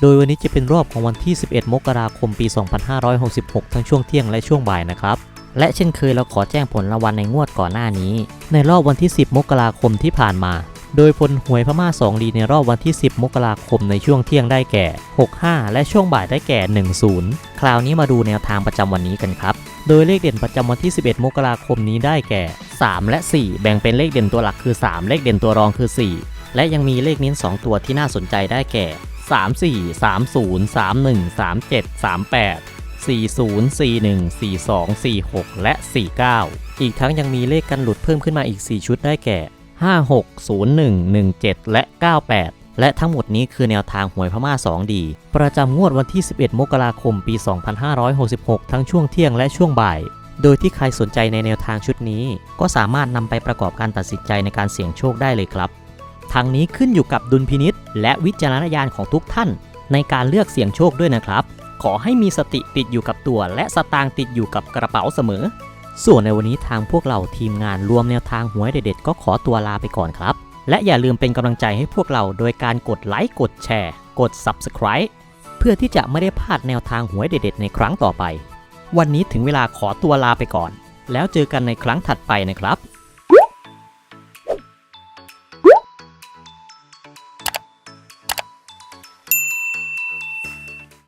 โดยวันนี้จะเป็นรอบของวันที่ 11 มกราคม ปี 2566 ทั้งช่วงเที่ยงและช่วงบ่ายนะครับ และเช่นเคยเราขอแจ้งผลรางวัลในงวดก่อนหน้านี้ ในรอบวันที่ 10 มกราคมที่ผ่านมา โดยผลหวยพม่า2ดีในรอบวันที่ 10 มกราคมในช่วงเที่ยงได้แก่ 65 และช่วงบ่ายได้แก่ 10 คราวนี้มาดูแนวทางประจำวันนี้กันครับ โดยเลขเด่นประจำวันที่ 11 มกราคมนี้ได้แก่ 3 และ 4 แบ่งเป็นเลขเด่นตัวหลักคือ 3 เลขเด่นตัวรองคือ 4 และยังมีเลขเน้น2ตัวที่น่าสนใจได้แก่ 3 4 3 0 3 1 3 7 3 8 40 41 42 46 และ 49 อีกทั้งยังมีเลขกันหลุดเพิ่มขึ้นมาอีก 4 ชุดได้แก่ 56 01 17 และ 98 และทั้งหมดนี้คือแนวทางหวยพม่า 2 ดี ประจำงวดวันที่ 11 มกราคม ปี 2566 ทั้งช่วงเที่ยงและช่วงบ่าย โดยที่ใครสนใจในแนวทางชุดนี้ ก็สามารถนำไปประกอบการตัดสินใจในการเสี่ยงโชคได้เลยครับทางนี้ขึ้นอยู่กับดุลพินิษ และวิจารณญาณของทุกท่าน ในการเลือกเสี่ยงโชคด้วยนะครับ ขอให้มีสติติดอยู่กับตัว และสตางค์ติดอยู่กับกระเป๋าเสมอ ส่วนในวันนี้ทางพวกเราทีมงานรวมแนวทางหวยเด็ดๆก็ขอตัวลาไปก่อนครับ และอย่าลืมเป็นกำลังใจให้พวกเราโดยการกดไลค์กดแชร์ กด Subscribe เพื่อที่จะไม่ได้พลาดแนวทางหวยเด็ดๆในครั้งต่อไป วันนี้ถึงเวลาขอตัวลาไปก่อน แล้วเจอกันในครั้งถัดไปนะครับ